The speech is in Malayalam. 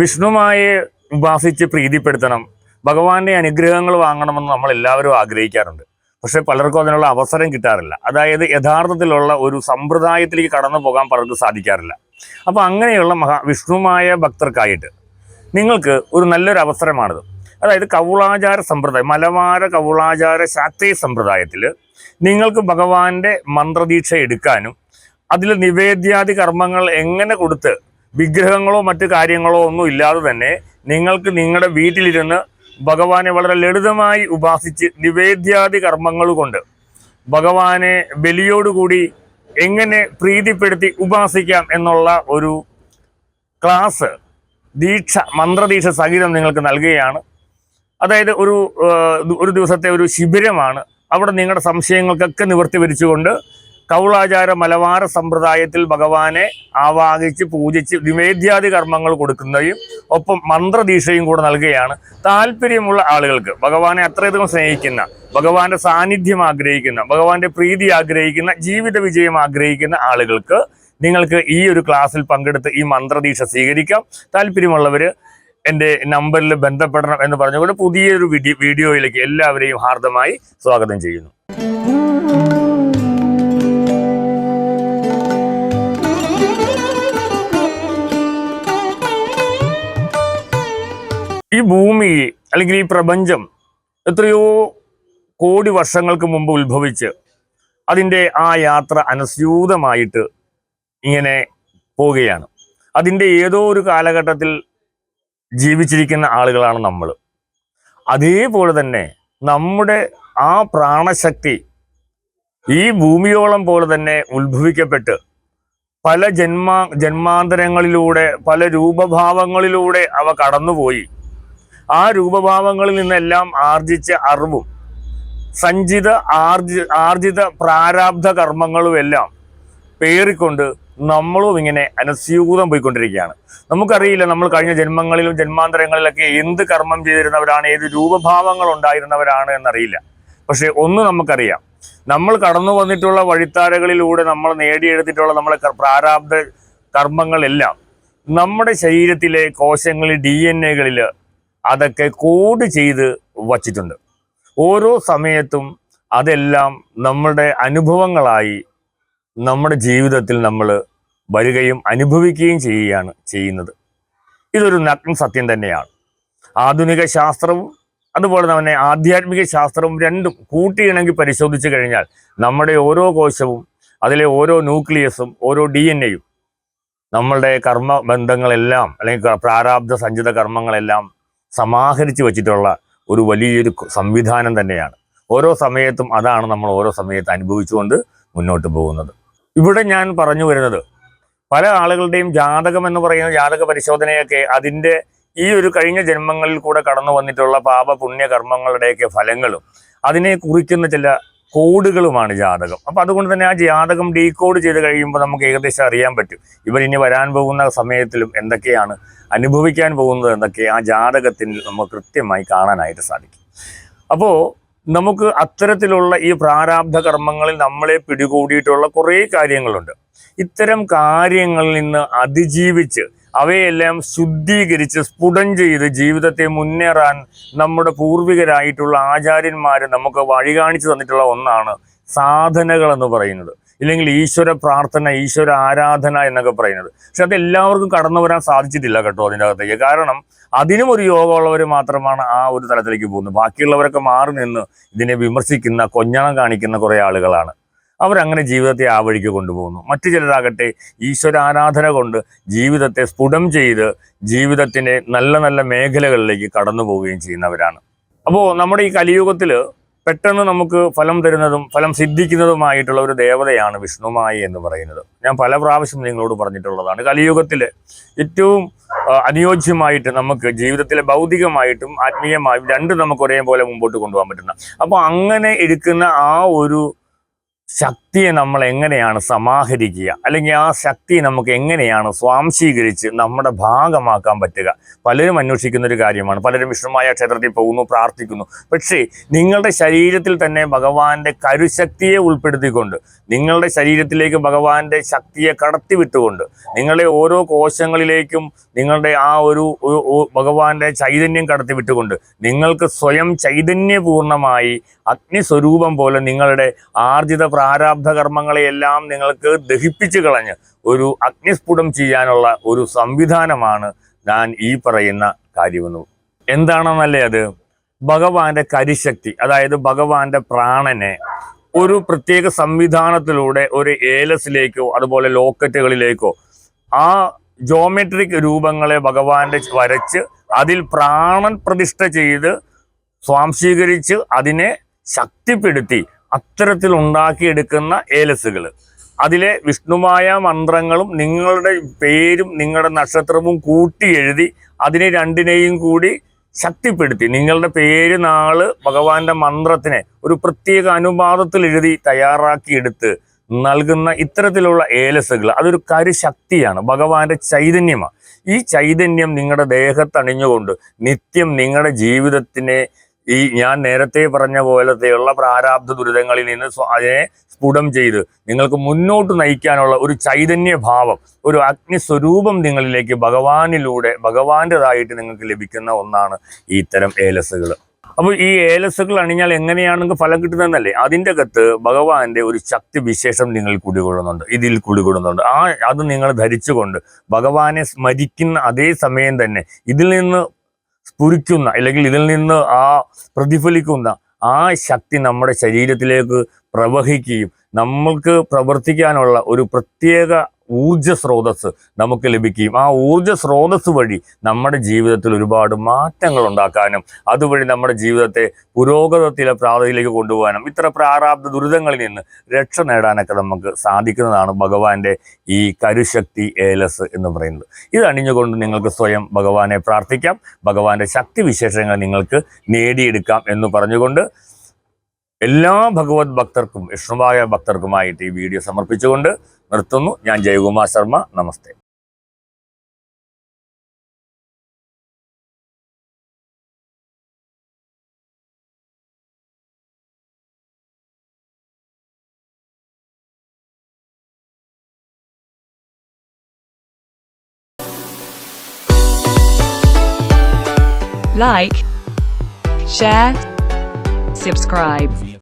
വിഷ്ണുമായെ ഉപാസിച്ച് പ്രീതിപ്പെടുത്തണം. ഭഗവാന്റെ അനുഗ്രഹങ്ങൾ വാങ്ങണമെന്ന് നമ്മൾ എല്ലാവരും ആഗ്രഹിക്കാറുണ്ട്. പക്ഷെ പലർക്കും അതിനുള്ള അവസരം കിട്ടാറില്ല. അതായത് യഥാർത്ഥത്തിലുള്ള ഒരു സമ്പ്രദായത്തിലേക്ക് കടന്നു പോകാൻ പലർക്കും സാധിക്കാറില്ല. അപ്പോൾ അങ്ങനെയുള്ള മഹാ വിഷ്ണുമായ ഭക്തർക്കായിട്ട് നിങ്ങൾക്ക് ഒരു നല്ലൊരു അവസരമാണിത്. അതായത് കൗളാചാര സമ്പ്രദായം മലബാര കൗളാചാര ശാക്തീയ സമ്പ്രദായത്തിൽ നിങ്ങൾക്ക് ഭഗവാന്റെ മന്ത്രദീക്ഷ എടുക്കാനും അതിൽ നിവേദ്യാദി കർമ്മങ്ങൾ എങ്ങനെ കൊടുത്ത് വിഗ്രഹങ്ങളോ മറ്റു കാര്യങ്ങളോ ഒന്നും ഇല്ലാതെ തന്നെ നിങ്ങൾക്ക് നിങ്ങളുടെ വീട്ടിലിരുന്ന് ഭഗവാനെ വളരെ ലളിതമായി ഉപാസിച്ച് നിവേദ്യാദി കർമ്മങ്ങൾ കൊണ്ട് ഭഗവാനെ ബലിയോടുകൂടി എങ്ങനെ പ്രീതിപ്പെടുത്തി ഉപാസിക്കാം എന്നുള്ള ഒരു ക്ലാസ് ദീക്ഷ മന്ത്രദീക്ഷ സഹിതം നിങ്ങൾക്ക് നൽകുകയാണ്. അതായത് ഒരു ഒരു ദിവസത്തെ ഒരു ശിബിരമാണ്. അവിടെ നിങ്ങളുടെ സംശയങ്ങൾക്കൊക്കെ നിവർത്തി വരിച്ചുകൊണ്ട് കൗളാചാര മലബാര സമ്പ്രദായത്തിൽ ഭഗവാനെ ആവാഹിച്ച് പൂജിച്ച് നിവേദ്യാദി കർമ്മങ്ങൾ കൊടുക്കുന്നതും ഒപ്പം മന്ത്രദീക്ഷയും കൂടെ നൽകുകയാണ് താല്പര്യമുള്ള ആളുകൾക്ക്. ഭഗവാനെ അത്രയധികം സ്നേഹിക്കുന്ന ഭഗവാന്റെ സാന്നിധ്യം ആഗ്രഹിക്കുന്ന ഭഗവാന്റെ പ്രീതി ആഗ്രഹിക്കുന്ന ജീവിത വിജയം ആഗ്രഹിക്കുന്ന ആളുകൾക്ക് നിങ്ങൾക്ക് ഈ ഒരു ക്ലാസ്സിൽ പങ്കെടുത്ത് ഈ മന്ത്രദീക്ഷ സ്വീകരിക്കാം. താല്പര്യമുള്ളവർ എന്റെ നമ്പറിൽ ബന്ധപ്പെടണം എന്ന് പറഞ്ഞുകൊണ്ട് പുതിയൊരു വീഡിയോ വീഡിയോയിലേക്ക് എല്ലാവരെയും ഹാർദമായി സ്വാഗതം ചെയ്യുന്നു. ഈ ഭൂമി അല്ലെങ്കിൽ ഈ പ്രപഞ്ചം എത്രയോ കോടി വർഷങ്ങൾക്ക് മുമ്പ് ഉത്ഭവിച്ച് അതിന്റെ ആ യാത്ര അനസ്യൂതമായിട്ട് ഇങ്ങനെ പോവുകയാണ്. അതിന്റെ ഏതോ ഒരു കാലഘട്ടത്തിൽ ജീവിച്ചിരിക്കുന്ന ആളുകളാണ് നമ്മൾ. അതേപോലെ തന്നെ നമ്മുടെ ആ പ്രാണശക്തി ഈ ഭൂമിയോളം പോലെ തന്നെ ഉത്ഭവിക്കപ്പെട്ട് പല ജന്മാ ജന്മാന്തരങ്ങളിലൂടെ പല രൂപഭാവങ്ങളിലൂടെ അവ കടന്നുപോയി. ആ രൂപഭാവങ്ങളിൽ നിന്നെല്ലാം ആർജിച്ച അറിവും സഞ്ചിത ആർജി ആർജിത പ്രാരാബ്ധ കർമ്മങ്ങളും എല്ലാം പേറിക്കൊണ്ട് നമ്മളും ഇങ്ങനെ അനസ്യൂതം പോയിക്കൊണ്ടിരിക്കുകയാണ്. നമുക്കറിയില്ല നമ്മൾ കഴിഞ്ഞ ജന്മങ്ങളിലും ജന്മാന്തരങ്ങളിലൊക്കെ എന്ത് കർമ്മം ചെയ്തിരുന്നവരാണ് ഏത് രൂപഭാവങ്ങൾ ഉണ്ടായിരുന്നവരാണ് എന്നറിയില്ല. പക്ഷെ ഒന്ന് നമുക്കറിയാം. നമ്മൾ കടന്നു വന്നിട്ടുള്ള വഴിത്താരകളിലൂടെ നമ്മൾ നേടിയെടുത്തിട്ടുള്ള നമ്മളെ പ്രാരാബ്ധ കർമ്മങ്ങളെല്ലാം നമ്മുടെ ശരീരത്തിലെ കോശങ്ങളിൽ ഡി എൻ എകളിൽ അതൊക്കെ കോഡ് ചെയ്ത് വച്ചിട്ടുണ്ട്. ഓരോ സമയത്തും അതെല്ലാം നമ്മുടെ അനുഭവങ്ങളായി നമ്മുടെ ജീവിതത്തിൽ നമ്മൾ വരികയും അനുഭവിക്കുകയും ചെയ്യുകയാണ് ചെയ്യുന്നത്. ഇതൊരു നഗ്ന സത്യം തന്നെയാണ്. ആധുനിക ശാസ്ത്രവും അതുപോലെ തന്നെ ആധ്യാത്മിക ശാസ്ത്രവും രണ്ടും കൂട്ടിയിണങ്ങി പരിശോധിച്ചു കഴിഞ്ഞാൽ നമ്മുടെ ഓരോ കോശവും അതിലെ ഓരോ ന്യൂക്ലിയസും ഓരോ ഡി എൻ എയും നമ്മളുടെ കർമ്മ ബന്ധങ്ങളെല്ലാം അല്ലെങ്കിൽ പ്രാരാബ്ധ സഞ്ചിത കർമ്മങ്ങളെല്ലാം സമാഹരിച്ച് വെച്ചിട്ടുള്ള ഒരു വലിയൊരു സംവിധാനം തന്നെയാണ്. ഓരോ സമയത്തും അതാണ് നമ്മൾ ഓരോ സമയത്ത് അനുഭവിച്ചുകൊണ്ട് മുന്നോട്ട് പോകുന്നത്. ഇവിടെ ഞാൻ പറഞ്ഞു വരുന്നത് പല ആളുകളുടെയും ജാതകം എന്ന് പറയുന്ന ജാതക പരിശോധനയൊക്കെ അതിന്റെ ഈ ഒരു കഴിഞ്ഞ ജന്മങ്ങളിൽ കൂടെ കടന്നു വന്നിട്ടുള്ള പാപ പുണ്യ കർമ്മങ്ങളുടെയൊക്കെ ഫലങ്ങളും അതിനെ കുറിക്കുന്ന ചില കോഡുകളുമാണ് ജാതകം. അപ്പോൾ അതുകൊണ്ട് തന്നെ ആ ജാതകം ഡീകോഡ് ചെയ്ത് കഴിയുമ്പോൾ നമുക്ക് ഏകദേശം അറിയാൻ പറ്റും. ഇവർ ഇനി വരാൻ പോകുന്ന സമയത്തിലും എന്തൊക്കെയാണ് അനുഭവിക്കാൻ പോകുന്നത് എന്നൊക്കെ ആ ജാതകത്തിൽ നമുക്ക് കൃത്യമായി കാണാനായിട്ട് സാധിക്കും. അപ്പോൾ നമുക്ക് അത്തരത്തിലുള്ള ഈ പ്രാരാബ്ധ കർമ്മങ്ങളിൽ നമ്മളെ പിടികൂടിയിട്ടുള്ള കുറേ കാര്യങ്ങളുണ്ട്. ഇത്തരം കാര്യങ്ങളിൽ നിന്ന് അതിജീവിച്ച് അവയെല്ലാം ശുദ്ധീകരിച്ച് സ്ഫുടം ചെയ്ത് ജീവിതത്തെ മുന്നേറാൻ നമ്മുടെ പൂർവികരായിട്ടുള്ള ആചാര്യന്മാർ നമുക്ക് വഴി കാണിച്ചു തന്നിട്ടുള്ള ഒന്നാണ് സാധനകൾ എന്ന് പറയുന്നത്. ഇല്ലെങ്കിൽ ഈശ്വര പ്രാർത്ഥന ഈശ്വര ആരാധന എന്നൊക്കെ പറയുന്നത്. പക്ഷെ അത് എല്ലാവർക്കും കടന്നു വരാൻ സാധിച്ചിട്ടില്ല കേട്ടോ അതിന്റെ അകത്തേക്ക്. കാരണം അതിനും ഒരു യോഗമുള്ളവർ മാത്രമാണ് ആ ഒരു തലത്തിലേക്ക് പോകുന്നത്. ബാക്കിയുള്ളവരൊക്കെ മാറി നിന്ന് ഇതിനെ വിമർശിക്കുന്ന കൊഞ്ഞണം കാണിക്കുന്ന കുറേ ആളുകളാണ്. അവരങ്ങനെ ജീവിതത്തെ ആ വഴിക്ക് കൊണ്ടുപോകുന്നു. മറ്റു ചിലരാകട്ടെ ഈശ്വരാരാധന കൊണ്ട് ജീവിതത്തെ സ്ഫുടം ചെയ്ത് ജീവിതത്തിന്റെ നല്ല നല്ല മേഖലകളിലേക്ക് കടന്നു പോവുകയും ചെയ്യുന്നവരാണ്. അപ്പോൾ നമ്മുടെ ഈ കലിയുഗത്തിൽ പെട്ടെന്ന് നമുക്ക് ഫലം തരുന്നതും ഫലം സിദ്ധിക്കുന്നതുമായിട്ടുള്ള ഒരു ദേവതയാണ് വിഷ്ണുമായി എന്ന് പറയുന്നത്. ഞാൻ പല പ്രാവശ്യം നിങ്ങളോട് പറഞ്ഞിട്ടുള്ളതാണ്. കലിയുഗത്തിൽ ഏറ്റവും അനുയോജ്യമായിട്ട് നമുക്ക് ജീവിതത്തിലെ ഭൗതികമായിട്ടും ആത്മീയമായും രണ്ടും നമുക്ക് ഒരേപോലെ മുമ്പോട്ട് കൊണ്ടുപോകാൻ പറ്റുന്ന. അപ്പോൾ അങ്ങനെ എടുക്കുന്ന ആ ഒരു ざっ ശക്തിയെ നമ്മൾ എങ്ങനെയാണ് സമാഹരിക്കുക? അല്ലെങ്കിൽ ആ ശക്തി നമുക്ക് എങ്ങനെയാണ് സ്വാംശീകരിച്ച് നമ്മുടെ ഭാഗമാക്കാൻ പറ്റുക? പലരും അന്വേഷിക്കുന്ന ഒരു കാര്യമാണ്. പലരും വിഷ്ണുമായ ക്ഷേത്രത്തിൽ പോകുന്നു പ്രാർത്ഥിക്കുന്നു. പക്ഷേ നിങ്ങളുടെ ശരീരത്തിൽ തന്നെ ഭഗവാന്റെ കരുശക്തിയെ ഉൾപ്പെടുത്തിക്കൊണ്ട് നിങ്ങളുടെ ശരീരത്തിലേക്ക് ഭഗവാന്റെ ശക്തിയെ കടത്തിവിട്ടുകൊണ്ട് നിങ്ങളുടെ ഓരോ കോശങ്ങളിലേക്കും നിങ്ങളുടെ ആ ഒരു ഭഗവാന്റെ ചൈതന്യം കടത്തിവിട്ടുകൊണ്ട് നിങ്ങൾക്ക് സ്വയം ചൈതന്യപൂർണമായി അഗ്നിസ്വരൂപം പോലെ നിങ്ങളുടെ ആർജിത പ്രാരാബ്ധ കർമ്മങ്ങളെയെല്ലാം നിങ്ങൾക്ക് ദഹിപ്പിച്ച് കളഞ്ഞ് ഒരു അഗ്നിസ്ഫുടം ചെയ്യാനുള്ള ഒരു സംവിധാനമാണ് ഞാൻ ഈ പറയുന്ന കാര്യമെന്ന്. എന്താണെന്നല്ലേ അത്? ഭഗവാന്റെ കരിശക്തി അതായത് ഭഗവാന്റെ പ്രാണനെ ഒരു പ്രത്യേക സംവിധാനത്തിലൂടെ ഒരു ഏലസിലേക്കോ അതുപോലെ ലോക്കറ്റുകളിലേക്കോ ആ ജോമെട്രിക് രൂപങ്ങളെ ഭഗവാന്റെ വരച്ച് അതിൽ പ്രാണൻ പ്രതിഷ്ഠ ചെയ്ത് സ്വാംശീകരിച്ച് അതിനെ ശക്തിപ്പെടുത്തി അത്തരത്തിൽ ഉണ്ടാക്കിയെടുക്കുന്ന ഏലസുകൾ. അതിലെ വിഷ്ണുമായ മന്ത്രങ്ങളും നിങ്ങളുടെ പേരും നിങ്ങളുടെ നക്ഷത്രവും കൂട്ടി എഴുതി അതിനെ രണ്ടിനെയും കൂടി ശക്തിപ്പെടുത്തി. നിങ്ങളുടെ പേര് നാൾ ഭഗവാന്റെ മന്ത്രത്തിനെ ഒരു പ്രത്യേക അനുപാതത്തിൽ എഴുതി തയ്യാറാക്കിയെടുത്ത് നൽകുന്ന ഇത്തരത്തിലുള്ള ഏലസുകൾ അതൊരു കരുശക്തിയാണ് ഭഗവാന്റെ ചൈതന്യമാണ്. ഈ ചൈതന്യം നിങ്ങളുടെ ദേഹത്തണിഞ്ഞുകൊണ്ട് നിത്യം നിങ്ങളുടെ ജീവിതത്തിനെ ഈ ഞാൻ നേരത്തെ പറഞ്ഞ പോലത്തെയുള്ള പ്രാരാബ്ധ ദുരിതങ്ങളിൽ നിന്ന് അതിനെ സ്ഫുടം ചെയ്ത് നിങ്ങൾക്ക് മുന്നോട്ട് നയിക്കാനുള്ള ഒരു ചൈതന്യ ഭാവം ഒരു അഗ്നിസ്വരൂപം നിങ്ങളിലേക്ക് ഭഗവാനിലൂടെ ഭഗവാന്റേതായിട്ട് നിങ്ങൾക്ക് ലഭിക്കുന്ന ഒന്നാണ് ഈ ഇത്തരം ഏലസുകൾ അപ്പോൾ ഈ ഏലസുകൾ അണിഞ്ഞാൽ എങ്ങനെയാണെങ്കിൽ ഫലം കിട്ടുന്നതെന്നല്ലേ? അതിന്റെ അകത്ത് ഭഗവാന്റെ ഒരു ശക്തി വിശേഷം നിങ്ങൾ കുടികൊള്ളുന്നുണ്ട് ഇതിൽ കുടികൊള്ളുന്നുണ്ട്. ആ അത് നിങ്ങൾ ധരിച്ചുകൊണ്ട് ഭഗവാനെ സ്മരിക്കുന്ന അതേ സമയം തന്നെ ഇതിൽ നിന്ന് സ്ഫുരിക്കുന്ന അല്ലെങ്കിൽ ഇതിൽ നിന്ന് ആ പ്രതിഫലിക്കുന്ന ആ ശക്തി നമ്മുടെ ശരീരത്തിലേക്ക് പ്രവഹിക്കുകയും നമ്മൾക്ക് പ്രവർത്തിക്കാനുള്ള ഒരു പ്രത്യേക ഊർജ സ്രോതസ് നമുക്ക് ലഭിക്കുകയും ആ ഊർജ സ്രോതസ് വഴി നമ്മുടെ ജീവിതത്തിൽ ഒരുപാട് മാറ്റങ്ങൾ ഉണ്ടാക്കാനും അതുവഴി നമ്മുടെ ജീവിതത്തെ പുരോഗതത്തിലെ പ്രാതിയിലേക്ക് കൊണ്ടുപോകാനും ഇത്ര പ്രാരാബ്ദ ദുരിതങ്ങളിൽ നിന്ന് രക്ഷ നേടാനൊക്കെ നമുക്ക് സാധിക്കുന്നതാണ് ഭഗവാന്റെ ഈ കരുശക്തി ഏലസ് എന്ന് പറയുന്നത്. ഇത് അണിഞ്ഞുകൊണ്ട് നിങ്ങൾക്ക് സ്വയം ഭഗവാനെ പ്രാർത്ഥിക്കാം. ഭഗവാന്റെ ശക്തി വിശേഷങ്ങൾ നിങ്ങൾക്ക് നേടിയെടുക്കാം എന്ന് പറഞ്ഞുകൊണ്ട് എല്ലാ ഭഗവത് ഭക്തർക്കും വിഷ്ണുവായ ഭക്തർക്കുമായിട്ട് ഈ വീഡിയോ സമർപ്പിച്ചുകൊണ്ട് നിർത്തുന്നു. ഞാൻ ജയകുമാർ ശർമ്മ. നമസ്തേ. Like, share, subscribe.